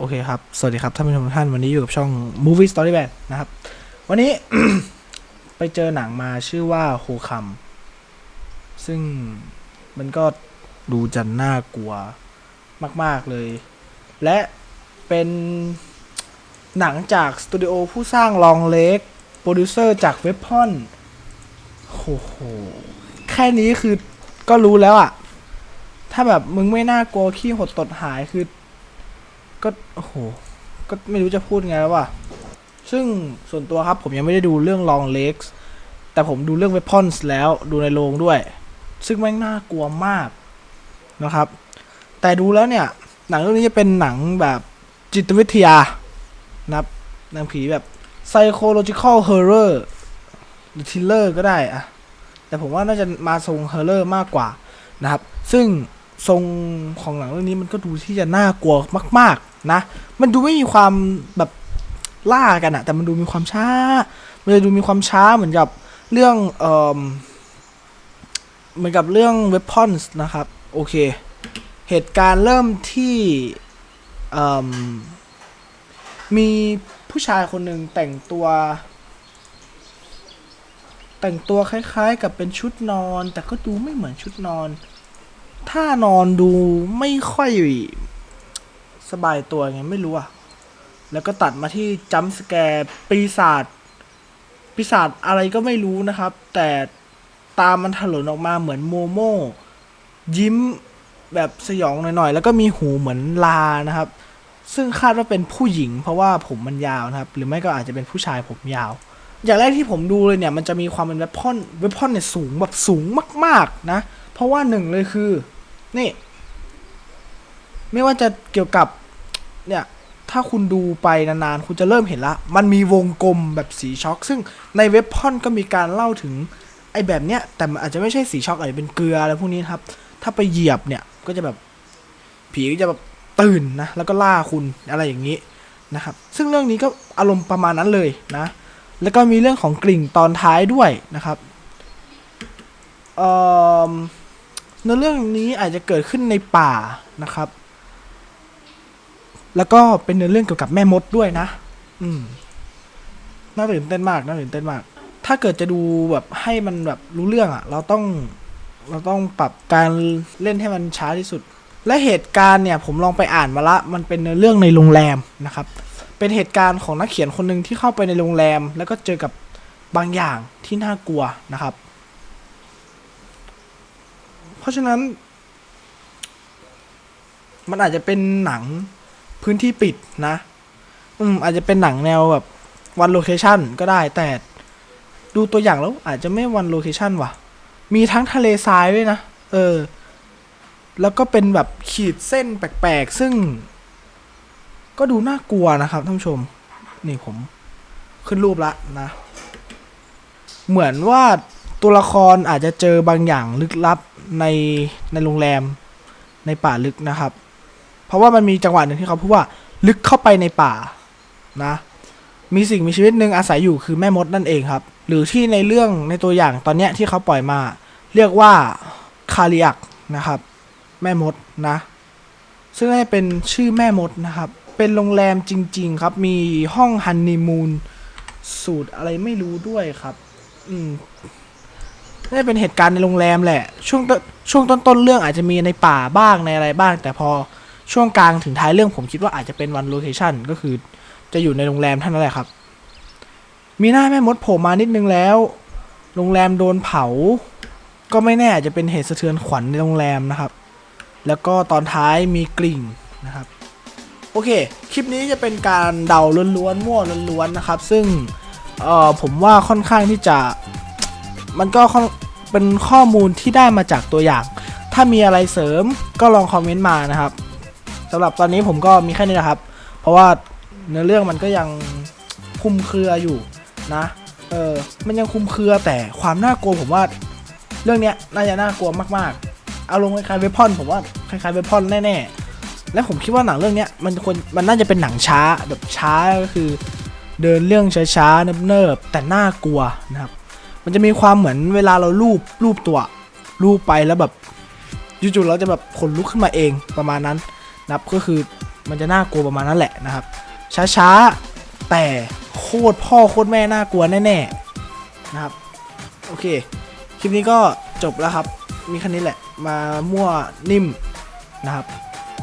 โอเคครับ สวัสดีครับท่านผู้ชมทุกท่าน วันนี้อยู่กับช่อง Movie Story Band นะครับ วันนี้ ไปเจอหนังมาชื่อว่าโฮคัม ซึ่งมันก็ดูจะน่ากลัวมาก ๆ เลย และเป็นหนังจากสตูดิโอผู้สร้างลองเล็ก โปรดิวเซอร์จากเว็บพอนโอ้โห แค่นี้คือก็รู้แล้วอะถ้าแบบมึงไม่น่ากลัวขี้หดตดหายคือ ก็โอ้โหก็ไม่รู้จะพูดไงแล้วว่ะซึ่งส่วนตัวครับผมยังไม่ได้ดูเรื่อง Long Legs แต่ผมดูเรื่อง Weapons แล้วดูในโรงด้วย ซึ่งแม่งน่ากลัวมากนะครับ แต่ดูแล้วเนี่ย หนังเรื่องนี้จะเป็นหนังแบบจิตวิทยานะครับหนังผีแบบ psychological horror หรือ thriller ก็ได้อะแต่ผมว่าน่าจะมาทรง horror มากกว่านะครับ ซึ่ง ทรงของหนังเรื่องนี้มันก็ดูที่จะน่ากลัวมาก ๆ นะ มันดูไม่มีความแบบล่ากันอะแต่มันดูมีความช้า มันจะดูมีความช้าเหมือนกับเรื่องเอ่อเหมือนกับเรื่อง Weapons นะครับ โอเค เหตุการณ์เริ่มที่เอิ่มมีผู้ชายคนหนึ่งแต่งตัว แต่งตัวคล้าย ๆ กับเป็นชุดนอน แต่ก็ดูไม่เหมือนชุดนอน ถ้านอนดูไม่ค่อยสบายตัวไงไม่รู้อะแล้วก็ตัดมาที่จัมป์สแกร์ปีศาจปีศาจอะไรก็ไม่รู้นะครับ แต่ตามันถลนออกมาเหมือนโมโมยิ้มแบบสยองหน่อยๆ แล้วก็มีหูเหมือนลานะครับ ซึ่งคาดว่าเป็นผู้หญิง เพราะว่าผมมันยาวนะครับ หรือไม่ก็อาจจะเป็นผู้ชายผมยาว อย่างแรกที่ผมดูเลยเนี่ย มันจะมีความเป็นเวพอนเวพอนเนี่ยสูงแบบสูงมาก ๆ นะ ราะว่าหนึ่งเลยคือ นี่ ไม่ว่าจะเกี่ยวกับ เนี่ย ถ้าคุณดูไปนานๆ คุณจะเริ่มเห็นละ มันมีวงกลมแบบสีช็อก ซึ่งในเว็บพอนก็มีการเล่าถึงไอ้แบบเนี้ย แต่มันอาจจะไม่ใช่สีช็อกอาจจะเป็นเกลืออะไรพวกนี้ครับ ถ้าไปเหยียบเนี่ย ก็จะแบบ ผีก็จะแบบตื่นนะ แล้วก็ล่าคุณอะไรอย่างนี้นะครับ ซึ่งเรื่องนี้ก็อารมณ์ประมาณนั้นเลยนะ แล้วก็มีเรื่องของกลิ่งตอนท้ายด้วยนะครับเอ่อ เนื้อเรื่องนี้อาจจะเกิดขึ้นในป่านะครับ แล้วก็เป็นเนื้อเรื่องเกี่ยวกับแม่มดด้วยนะ อืม น่าตื่นเต้นมาก น่าตื่นเต้นมาก ถ้าเกิดจะดูแบบให้มันแบบรู้เรื่องอะ่ะ เราต้อง เราต้องปรับการเล่นให้มันช้าที่สุด และเหตุการณ์เนี่ย ผมลองไปอ่านมาละ มันเป็นเนื้อเรื่องในโรงแรมนะครับ เป็นเหตุการณ์ของนักเขียนคนหนึ่งที่เข้าไปในโรงแรม แล้วก็เจอกับบางอย่างที่น่ากลัวนะครับ เพราะฉะนั้น มันอาจจะเป็นหนังพื้นที่ปิดนะ อืม อาจจะเป็นหนังแนวแบบวันโลเคชันก็ได้ แต่ดูตัวอย่างแล้วอาจจะไม่วันโลเคชันว่ะ มีทั้งทะเลทรายด้วยนะ เออ แล้วก็เป็นแบบขีดเส้นแปลกๆ ซึ่ง ก็ดูน่ากลัวนะครับท่านผู้ชม นี่ผม ขึ้นรูปละนะ เหมือนว่าตัวละครอาจจะเจอบางอย่างลึกลับ ในในโรงแรมในป่าลึกนะครับ เพราะว่ามันมีจังหวะหนึ่งที่เขาพูดว่าลึกเข้าไปในป่านะ มีสิ่งมีชีวิตหนึ่งอาศัยอยู่คือแม่มดนั่นเองครับ หรือที่ในเรื่องในตัวอย่างตอนเนี้ยที่เขาปล่อยมา เรียกว่าคาเรียกนะครับ แม่มดนะ ซึ่งน่าจะเป็นชื่อแม่มดนะครับ เป็นโรงแรมจริง ๆ ครับ มีห้องฮันนีมูนสูตรอะไรไม่รู้ด้วยครับ อืม น่าจะเป็นเหตุการณ์ในโรงแรมแหละ ช่วงต้นช่วงต้นๆเรื่องอาจจะมีในป่าบ้างในอะไรบ้าง แต่พอช่วงกลางถึงท้ายเรื่องผมคิดว่าอาจจะเป็นวันโลเคชันก็คือจะอยู่ในโรงแรมเท่านั้นแหละครับ มีหน้าแม่มดโผล่มานิดนึงแล้ว โรงแรมโดนเผา ก็ไม่แน่อาจจะเป็นเหตุสะเทือนขวัญในโรงแรมนะครับ แล้วก็ตอนท้ายมีกลิ่งนะครับ โอเค คลิปนี้จะเป็นการเดาล้วนๆมั่วล้วนๆนะครับ ซึ่งเออผมว่าค่อนข้างที่จะ มันก็เป็นข้อมูลที่ได้มาจากตัวอย่าง ถ้ามีอะไรเสริมก็ลองคอมเมนต์มานะครับสำหรับตอนนี้ผมก็มีแค่นี้นะครับ เพราะว่าเนื้อเรื่องมันก็ยังคุมเครืออยู่นะ เออ มันยังคุมเครือแต่ความน่ากลัวผมว่า เรื่องเนี้ยน่าจะน่ากลัวมากๆ เอาลงคล้ายๆเวพอนผมว่าคล้ายๆเวพอนแน่ๆ และผมคิดว่าหนังเรื่องเนี้ยมันควรมันน่าจะเป็นหนังช้าแบบช้าก็คือ เดินเรื่องช้าๆเนิบๆแต่น่ากลัวนะครับ มันจะมีความเหมือนเวลาเราลูบลูบตัวลูบไปแล้วแบบจู่ๆเราจะแบบขนลุกขึ้นมาเองประมาณนั้นนะครับก็คือมันจะน่ากลัวประมาณนั้นแหละนะครับ ช้าๆแต่โคตรพ่อโคตรแม่น่ากลัวแน่ๆนะครับโอเคคลิปนี้ก็จบแล้วครับ มีแค่นี้แหละ มามั่วนิ่มนะครับ